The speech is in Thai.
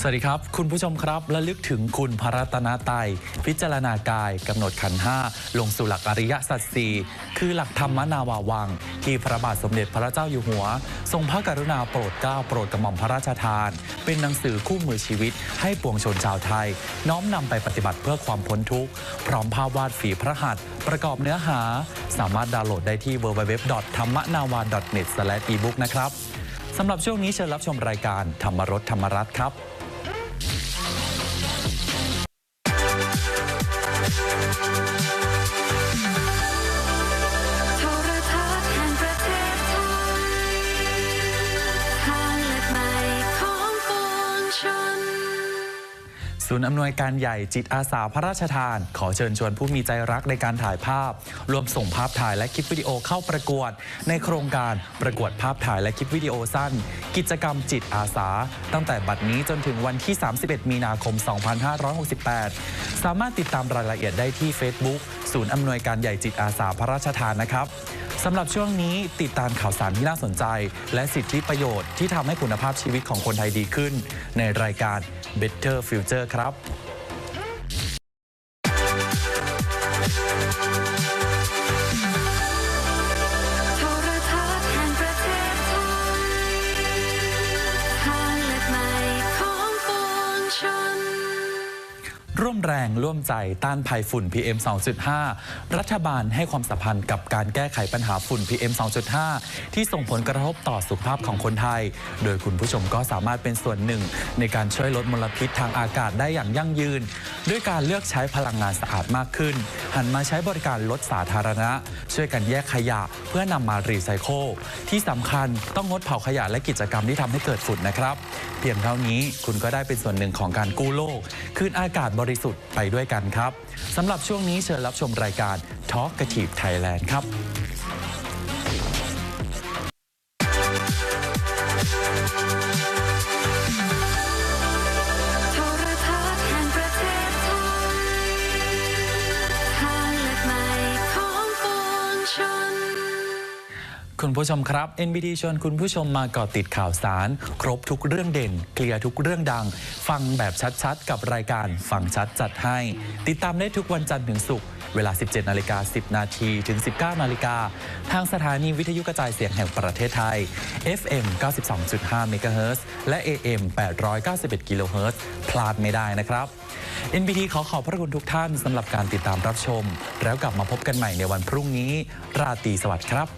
สวัสดีครับ คุณผู้ชมครับระลึกถึงคุณพระรัตนตรัยพิจารณากายกำหนดขันห้าลงสู่หลักอริยสัจสี่คือหลักธรรมนาวาวัง ที่พระบาทสมเด็จพระเจ้าอยู่หัว ทรงพระกรุณาโปรดเกล้าโปรดกระหม่อมพระราชทาน เป็นหนังสือคู่มือชีวิต ให้ปวงชนชาวไทย น้อมนำไปปฏิบัติเพื่อความพ้นทุกข์พร้อมภาพวาดฝีพระหัตถ์ประกอบเนื้อหา สามารถดาวน์โหลดได้ที่ www.thammanava.net/ebook นะครับสำหรับช่วงนี้เชิญรับชมรายการธรรมรสธรรมรัตน์ครับ ศูนย์อำนวยการใหญ่จิตอาสาพระราชทาน ขอเชิญชวนผู้มีใจรักในการถ่ายภาพ รวมส่งภาพถ่ายและคลิปวิดีโอเข้าประกวด ในโครงการประกวดภาพถ่ายและคลิปวิดีโอสั้น กิจกรรมจิตอาสา ตั้งแต่บัดนี้จนถึงวันที่ 31 มีนาคม 2568 สามารถติดตามรายละเอียดได้ที่ Facebook ศูนย์อำนวยการใหญ่จิตอาสาพระราชทานนะครับ สำหรับช่วงนี้ติดตามข่าวสารที่น่าสนใจ และสิทธิประโยชน์ที่ทำให้คุณภาพชีวิตของคนไทยดีขึ้น ในรายการ Better Future ครับ ร่วมแรงร่วมใจต้านภัยฝุ่น PM 2.5 รัฐบาลให้ความสัมพันธ์กับการแก้ไขปัญหาฝุ่น PM 2.5 ที่ส่งผลกระทบต่อสุขภาพของคนไทย โดยคุณผู้ชมก็สามารถเป็นส่วนหนึ่ง ในการช่วยลดมลพิษทางอากาศได้อย่างยั่งยืน ด้วยการเลือกใช้พลังงานสะอาดมากขึ้น หันมาใช้บริการรถสาธารณะ ช่วยกันแยกขยะเพื่อนำมารีไซเคิลที่สำคัญต้องงดเผาขยะและกิจกรรมที่ทำให้เกิดฝุ่นนะครับ เพียงเท่านี้คุณก็ได้เป็นส่วนหนึ่งของการกู้โลก คืนอากาศบริสุทธิ์ไปด้วยกันครับสำหรับช่วงนี้เชิญรับชมรายการ Talk กระถีบไทยแลนด์ครับ คุณผู้ชมครับ NBT ชวนคุณผู้ชมมาเกาะติดข่าวสาร ครบทุกเรื่องเด่น เคลียร์ทุกเรื่องดัง ฟังแบบชัดๆ กับรายการฟังชัดจัดให้ ติดตามได้ทุกวันจันทร์ถึงศุกร์เวลา 17 นาฬิกา 10 นาทีถึง 19 นาฬิกา ทางสถานีวิทยุกระจายเสียงแห่งประเทศไทย FM 92.5 MHz และ AM 891 kHz พลาดไม่ได้นะครับ NBT ขอขอบพระคุณทุกท่านสำหรับการติดตามรับชม แล้วกลับมาพบกันใหม่ในวันพรุ่งนี้ ราตรีสวัสดิ์ครับ